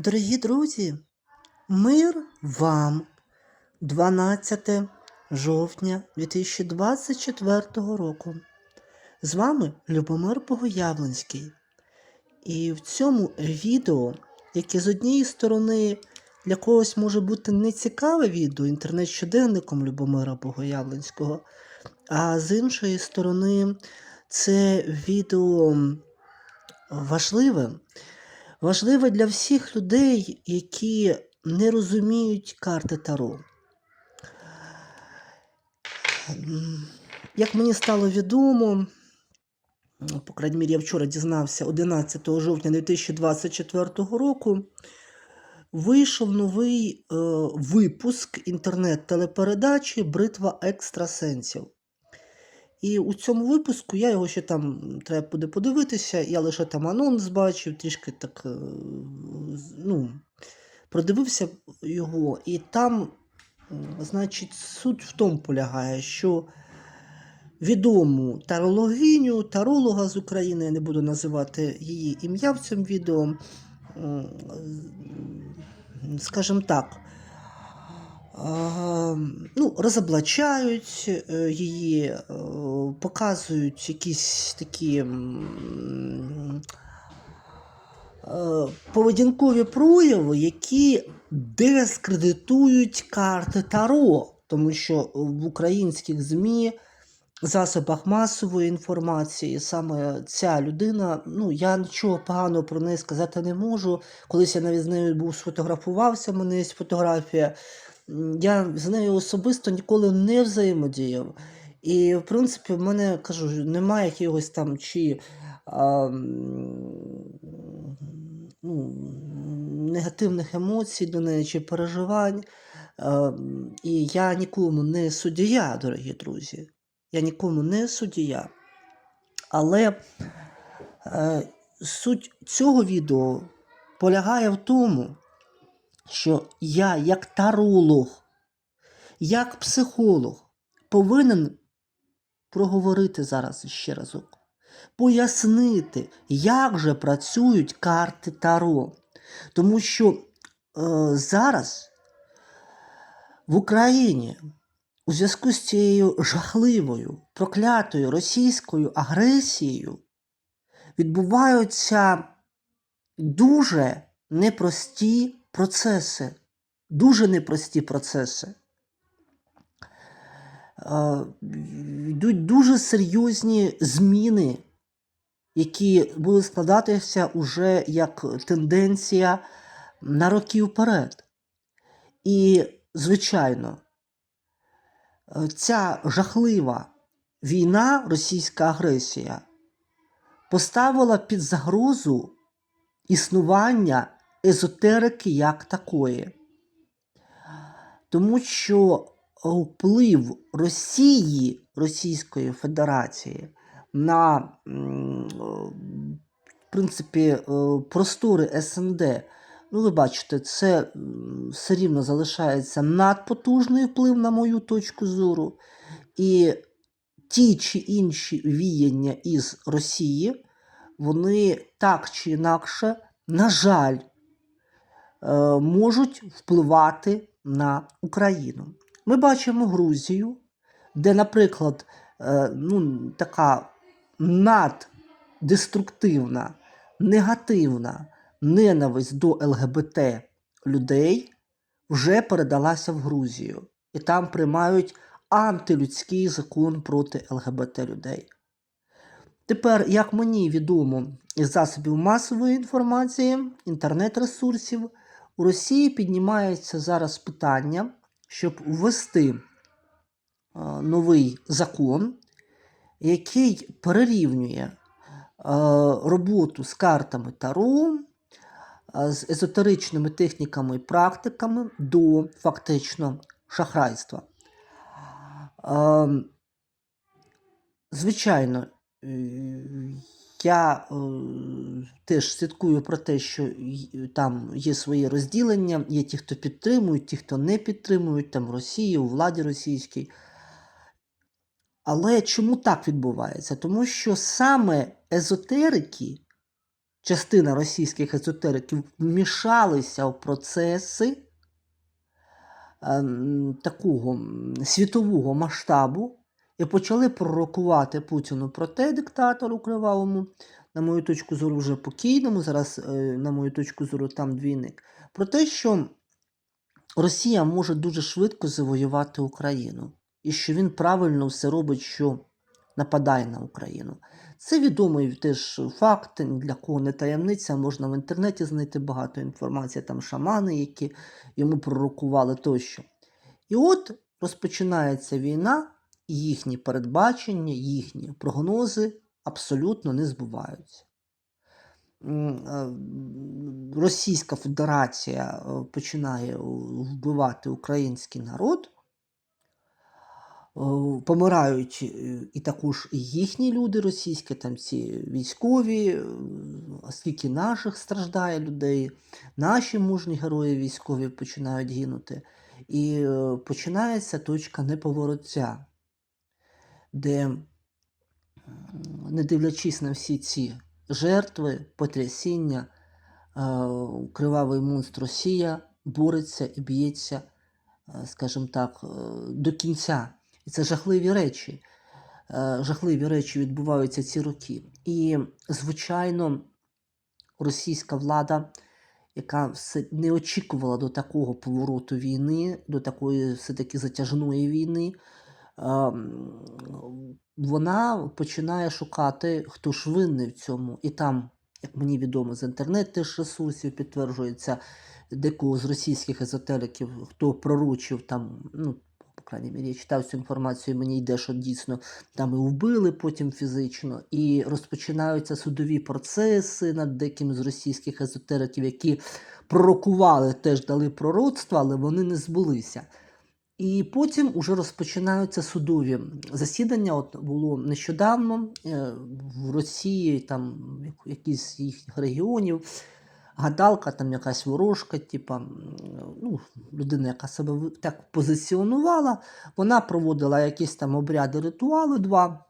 Дорогі друзі, мир вам 12 жовтня 2024 року. З вами Любомир Богоявленський. І в цьому відео, яке з однієї сторони для когось може бути нецікаве відео інтернет-щоденником Любомира Богоявленського, а з іншої сторони, це відео важливе. Важливе для всіх людей, які не розуміють карти Таро. Як мені стало відомо, по крайній мірі, я вчора дізнався, 11 жовтня 2024 року вийшов новий е, випуск інтернет-телепередачі Бритва екстрасенсів. І у цьому випуску я його ще там треба буде подивитися. Я лише там анонс бачив, трішки так е, ну, продивився його, і там, значить, суть в тому полягає, що відому тарологиню, таролога з України, я не буду називати її ім'я в цьому відео, скажімо так, ну, розоблачають е, її, е, показують якісь такі е, поведінкові прояви, які дискредитують карти Таро, тому що в українських ЗМІ. Засобах масової інформації саме ця людина, ну я нічого поганого про неї сказати не можу. Колись я навіть з нею був сфотографувався, мене є фотографія. Я з нею особисто ніколи не взаємодіяв. І, в принципі, в мене кажу, немає якихось там чи а, ну, негативних емоцій до неї, чи переживань. А, І я нікому не суддя, дорогі друзі. Я нікому не суддя. Але е, суть цього відео полягає в тому, що я, як таролог, як психолог, повинен проговорити зараз ще разок, пояснити, як же працюють карти Таро. Тому що е, зараз в Україні у зв'язку з цією жахливою, проклятою російською агресією відбуваються дуже непрості процеси. Дуже непрості процеси. Йдуть дуже серйозні зміни, які будуть складатися уже як тенденція на роки вперед. І, звичайно, ця жахлива війна, російська агресія, поставила під загрозу існування езотерики як такої. Тому що вплив Росії, Російської Федерації на в принципі, е, простори СНД, ну ви бачите, це все рівно залишається надпотужний вплив на мою точку зору. І ті чи інші віяння із Росії, вони так чи інакше, на жаль, можуть впливати на Україну. Ми бачимо Грузію, де, наприклад, е, ну, така наддеструктивна, негативна ненависть до ЛГБТ людей вже передалася в Грузію. І там приймають антилюдський закон проти ЛГБТ людей. Тепер, як мені відомо із засобів масової інформації, інтернет-ресурсів, у Росії піднімається зараз питання, щоб ввести е, новий закон, який перерівнює е, роботу з картами Таро, е, з езотеричними техніками і практиками до фактично шахрайства. Е, Звичайно, я е, теж слідкую про те, що там є свої розділення, є ті, хто підтримують, ті, хто не підтримують, там Росії, у владі російській. Але чому так відбувається? Тому що саме езотерики частина російських езотериків вмішалися в процеси ем, такого світового масштабу і почали пророкувати Путіну про те диктатору кривавому, на мою точку зору, вже покійному, зараз, е, на мою точку зору, там двійник, про те, що Росія може дуже швидко завоювати Україну, і що він правильно все робить, що нападає на Україну. Це відомий теж факт, для кого не таємниця, можна в інтернеті знайти багато інформації, там шамани, які йому пророкували тощо. І от розпочинається війна, їхні передбачення, їхні прогнози абсолютно не збуваються. Е, Російська Федерація е, починає вбивати український народ, е, помирають і також їхні люди російські, там ці військові, скільки наших страждає людей, наші мужні герої військові починають гинути. І починається точка неповороття, де, не дивлячись на всі ці жертви, потрясіння, кривавий монстр Росія бореться і б'ється, е, скажімо так, е, до кінця. І це жахливі речі. Е, Жахливі речі відбуваються ці роки. І, звичайно, російська влада, яка не очікувала до такого повороту війни, до такої все-таки затяжної війни, вона починає шукати, хто ж винний в цьому. І там, як мені відомо, з інтернет теж ресурсів підтверджується декого з російських езотериків, хто пророчив там, ну, по крайній мірі, я читав цю інформацію, мені йде, що дійсно там і вбили потім фізично, і розпочинаються судові процеси над деким з російських езотериків, які пророкували, теж дали пророцтва, але вони не збулися. І потім уже розпочинаються судові засідання. От було нещодавно е, в Росії, там як- якийсь з їхніх регіонів, гадалка, там якась ворожка, типа, ну, людина, яка себе так позиціонувала, вона проводила якісь там обряди, ритуали два,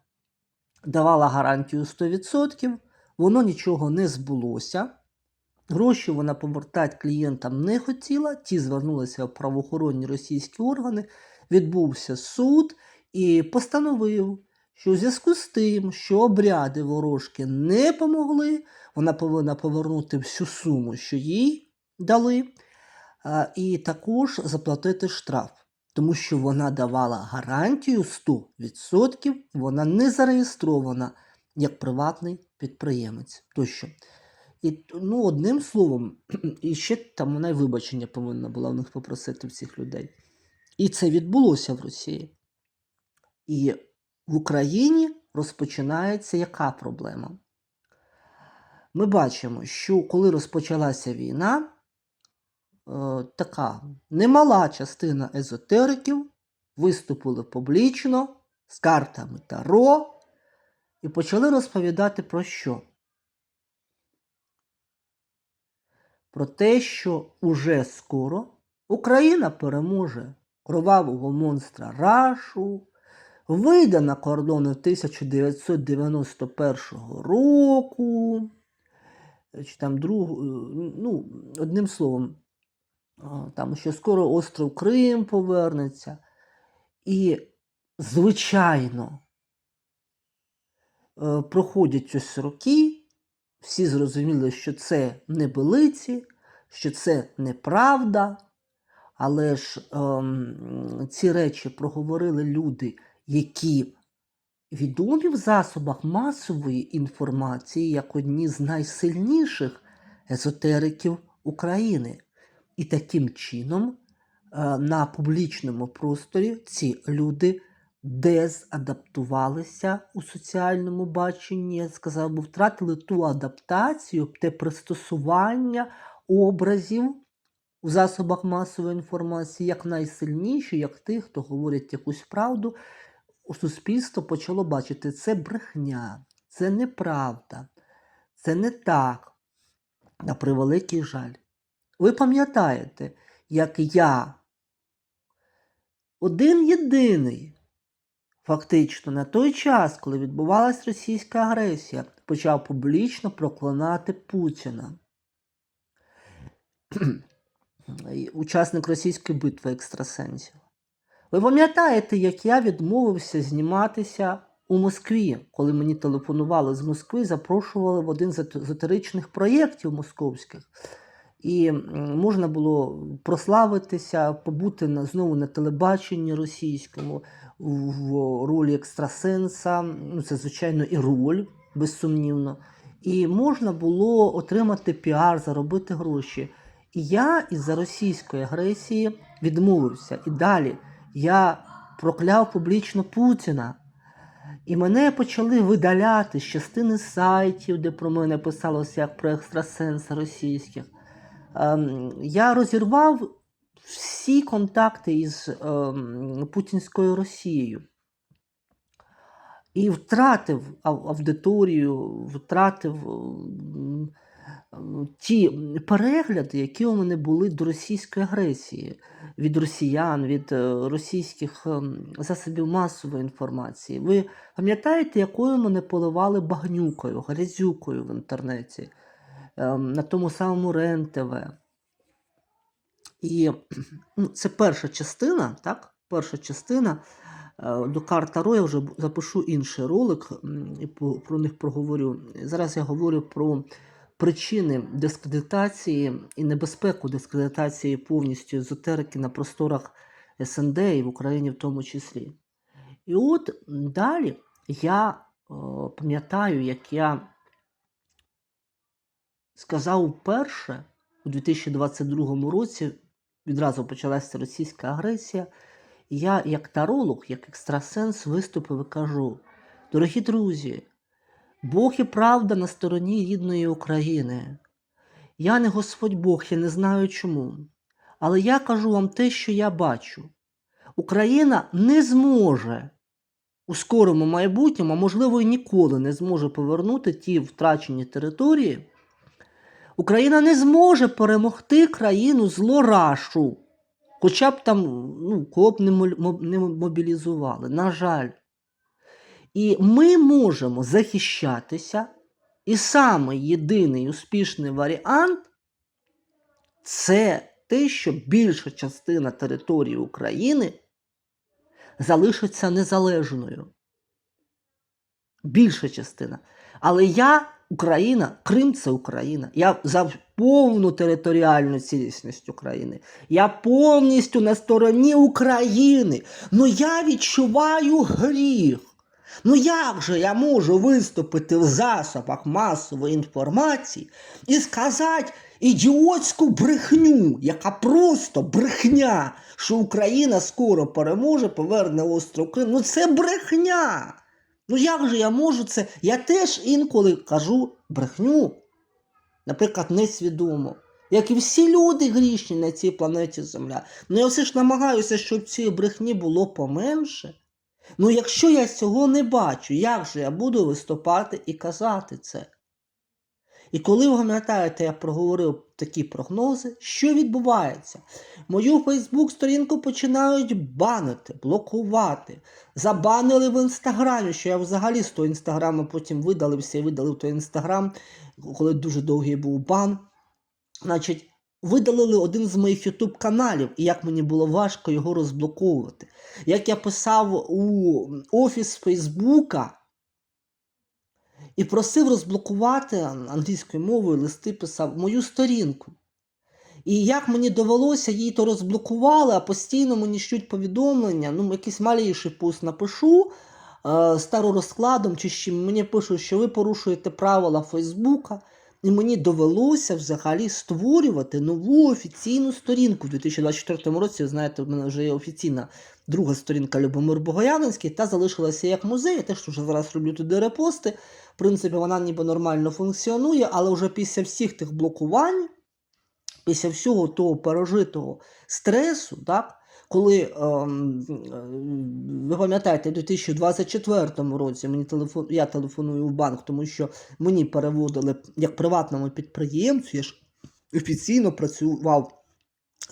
давала гарантію 100%, воно нічого не збулося. Гроші вона повертати клієнтам не хотіла, ті звернулися в правоохоронні російські органи, відбувся суд і постановив, що у зв'язку з тим, що обряди ворожки не помогли, вона повинна повернути всю суму, що їй дали, і також заплатити штраф. Тому що вона давала гарантію 100%, вона не зареєстрована як приватний підприємець. Тощо. І ну, одним словом, і ще там вона й вибачення повинна була в них попросити в цих людей. І це відбулося в Росії. І в Україні розпочинається яка проблема? Ми бачимо, що коли розпочалася війна, е, така немала частина езотериків виступили публічно з картами Таро і почали розповідати про що? Про те, що уже скоро Україна переможе кровавого монстра Рашу, вийде на кордони 1991 року, чи там друг, ну, одним словом, там що скоро остров Крим повернеться. І, звичайно, е, проходять ось роки, всі зрозуміли, що це небелиці, що це неправда, але ж ем, ці речі проговорили люди, які відомі в засобах масової інформації як одні з найсильніших езотериків України. І таким чином е, на публічному просторі ці люди дезадаптувалися у соціальному баченні, я сказав би, втратили ту адаптацію, те пристосування образів у засобах масової інформації як найсильніші, як тих, хто говорить якусь правду, суспільство почало бачити це брехня, це неправда, це не так. На превеликий жаль. Ви пам'ятаєте, як я один єдиний фактично на той час, коли відбувалась російська агресія, почав публічно проклинати Путіна. Учасник російської битви екстрасенсів. Ви пам'ятаєте, як я відмовився зніматися у Москві, коли мені телефонували з Москви, запрошували в один з езотеричних проєктів московських. І можна було прославитися, побути на, знову на телебаченні російському в, ролі екстрасенса. Ну, це, звичайно, і роль, безсумнівно. І можна було отримати піар, заробити гроші. І я із-за російської агресії відмовився. І далі я прокляв публічно Путіна. І мене почали видаляти з частини сайтів, де про мене писалося як про екстрасенса російських. Ем, я розірвав всі контакти із ем, путінською Росією. І втратив аудиторію, втратив ем, ті перегляди, які у мене були до російської агресії, від росіян, від е, російських засобів масової інформації. Ви пам'ятаєте, якою мене поливали багнюкою, грязюкою в інтернеті, на тому самому РЕН-ТВ? І ну, це перша частина, так? Перша частина. Е, До карт Таро я вже запишу інший ролик і про них проговорю. Зараз я говорю про причини дискредитації і небезпеку дискредитації повністю езотерики на просторах СНД і в Україні в тому числі. І от далі я е, пам'ятаю, як я сказав вперше у 2022 році, відразу почалася російська агресія. Я, як таролог, як екстрасенс, виступив і кажу: дорогі друзі, Бог і правда на стороні рідної України. Я не Господь Бог, я не знаю чому. Але я кажу вам те, що я бачу. Україна не зможе у скорому майбутньому, а можливо, і ніколи не зможе повернути ті втрачені території. Україна не зможе перемогти країну злорашу, хоча б там ну, кого б не мобілізували. На жаль. І ми можемо захищатися, і самий єдиний успішний варіант це те, що більша частина території України залишиться незалежною. Більша частина. Але я, Україна, Крим це Україна. Я за повну територіальну цілісність України. Я повністю на стороні України. Ну я відчуваю гріх. Ну як же я можу виступити в засобах масової інформації і сказати ідіотську брехню, яка просто брехня, що Україна скоро переможе, поверне остров Крим. Ну це брехня. Ну як же я можу це? Я теж інколи кажу брехню, наприклад, несвідомо. Як і всі люди грішні на цій планеті Земля. Ну я все ж намагаюся, щоб цієї брехні було поменше. Ну, якщо я цього не бачу, як же я буду виступати і казати це? І коли ви пам'ятаєте, я проговорив такі прогнози, що відбувається? Мою Фейсбук-сторінку починають банити, блокувати. Забанили в інстаграмі, що я взагалі з того інстаграму потім видалився і видалив той інстаграм, коли дуже довгий був бан. Значить, видалили один з моїх ютуб каналів, і як мені було важко його розблоковувати. Як я писав у офіс Фейсбука і просив розблокувати англійською мовою листи писав мою сторінку. І як мені довелося, їй то розблокували, а постійно мені щуть повідомлення, ну, якийсь маліший пост напишу е, старорозкладом, чи ще мені пишуть, що ви порушуєте правила Фейсбука. І мені довелося взагалі створювати нову офіційну сторінку в 2024 році. Знаєте, в мене вже є офіційна друга сторінка Любомир Богоявленський, та залишилася як музей. Я теж вже зараз роблю туди репости. В принципі, вона ніби нормально функціонує, але вже після всіх тих блокувань, після всього того пережитого стресу, так, коли ем, ви пам'ятаєте, у 2024 році мені телефон, я телефоную в банк, тому що мені переводили як приватному підприємцю, я ж офіційно працював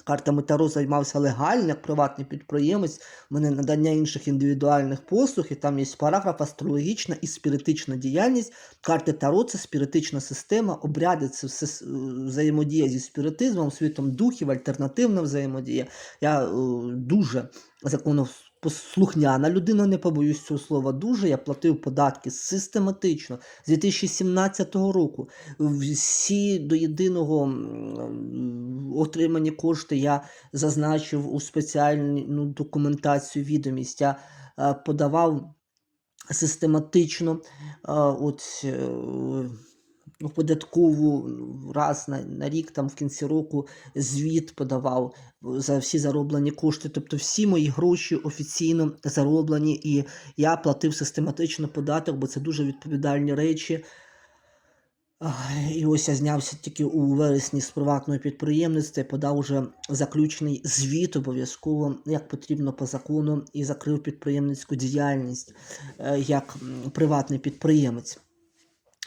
картами Таро займався легально, як приватний підприємець. У мене надання інших індивідуальних послуг, і там є параграф астрологічна і спіритична діяльність. Карти Таро це спіритична система, обряди це все е, взаємодія зі спіритизмом, світом духів, альтернативна взаємодія. Я е, дуже законопослухняна людина, не побоюсь цього слова. Дуже я платив податки систематично з 2017 року. Всі до єдиного отримані кошти я зазначив у спеціальну документацію відомість. Я е, подавав систематично е, от, е, ну, податкову раз на, на рік, там в кінці року звіт подавав за всі зароблені кошти. Тобто всі мої гроші офіційно зароблені, і я платив систематично податок, бо це дуже відповідальні речі. І ось я знявся тільки у вересні з приватного підприємництва, подав уже заключений звіт обов'язково, як потрібно по закону, і закрив підприємницьку діяльність е, як приватний підприємець.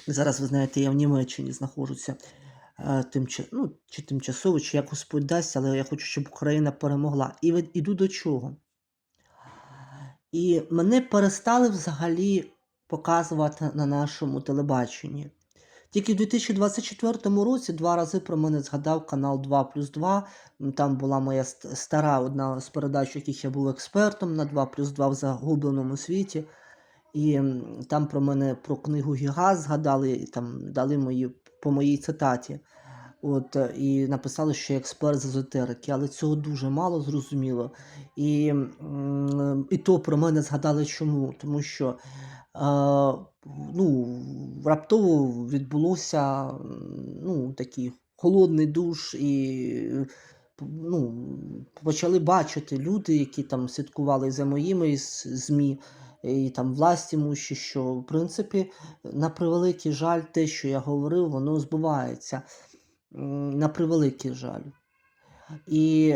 Зараз, ви знаєте, я в Німеччині знаходжуся е, тимча... ну, чи тимчасово, чи як Господь але я хочу, щоб Україна перемогла. І від- іду до чого? І мене перестали взагалі показувати на нашому телебаченні. Тільки в 2024 році два рази про мене згадав канал 2 плюс 2. Там була моя стара одна з передач, яких я був експертом на 2 плюс 2 в загубленому світі. І там про мене про книгу Гігаз згадали, там дали мої, по моїй цитаті. От, е, і написали, що я експерт з езотерики, але цього дуже мало зрозуміло. І, і то про мене згадали чому? Тому що е, ну, раптово відбулося ну, такий холодний душ, і ну, почали бачити люди, які там слідкували за моїми ЗМІ. І там власті мущі, що в принципі, на превеликий жаль, те, що я говорив, воно збувається. На превеликий жаль. І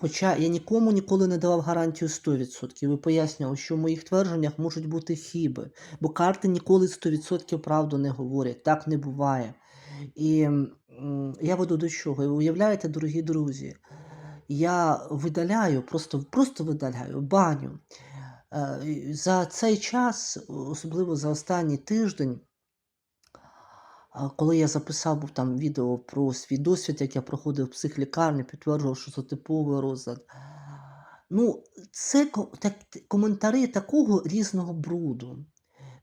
хоча я нікому ніколи не давав гарантію 100%, і пояснював, що в моїх твердженнях можуть бути хіби, бо карти ніколи 100% правду не говорять, так не буває. І я веду до чого? І уявляєте, дорогі друзі, я видаляю, просто, просто видаляю баню. Е, За цей час, особливо за останній тиждень, коли я записав був там відео про свій досвід, як я проходив в психлікарні, підтверджував, що це типовий розлад. Ну, це так, коментарі такого різного бруду,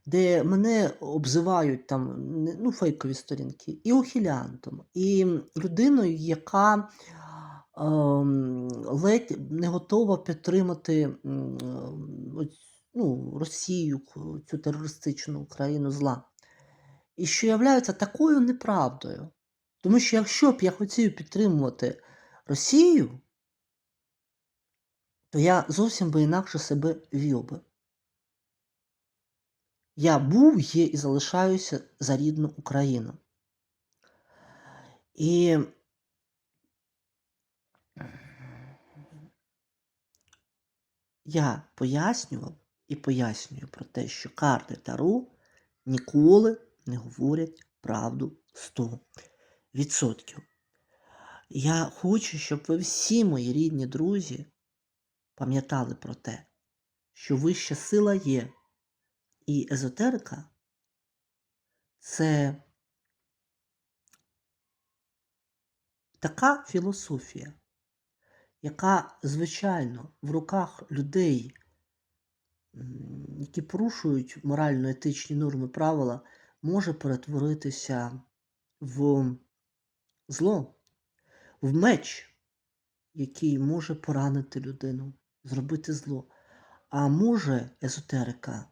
де мене обзивають там ну, фейкові сторінки, і ухилянтом, і людиною, яка ледь не готова підтримати ну, Росію, цю терористичну країну зла і що являється такою неправдою. Тому що якщо б я хотів підтримувати Росію, то я зовсім би інакше себе вів би. Я був, є і залишаюся за рідну Україну. І я пояснював і пояснюю про те, що карти Таро ніколи не говорять правду 100%. Я хочу, щоб ви всі мої рідні друзі пам'ятали про те, що вища сила є, і езотерика це така філософія, яка, звичайно, в руках людей, які порушують морально-етичні норми правила, може перетворитися в зло, в меч, який може поранити людину, зробити зло. А може езотерика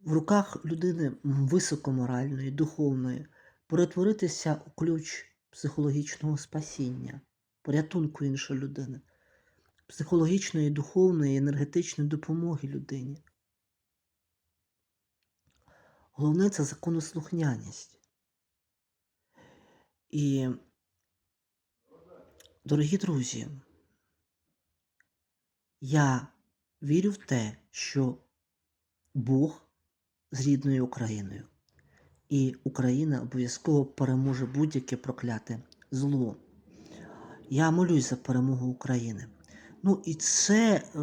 в руках людини високоморальної, духовної перетворитися у ключ психологічного спасіння, порятунку іншої людини, психологічної, духовної, енергетичної допомоги людині. Головне це законослухняність. І, дорогі друзі, я вірю в те, що Бог з рідною Україною. І Україна обов'язково переможе будь-яке прокляте зло. Я молюсь за перемогу України. Ну і це е,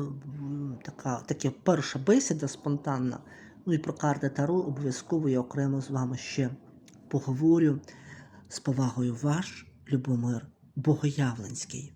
така, таке перша бесіда спонтанна. Ну і про карти Таро обов'язково я окремо з вами ще поговорю. З повагою ваш Любомир Богоявленський.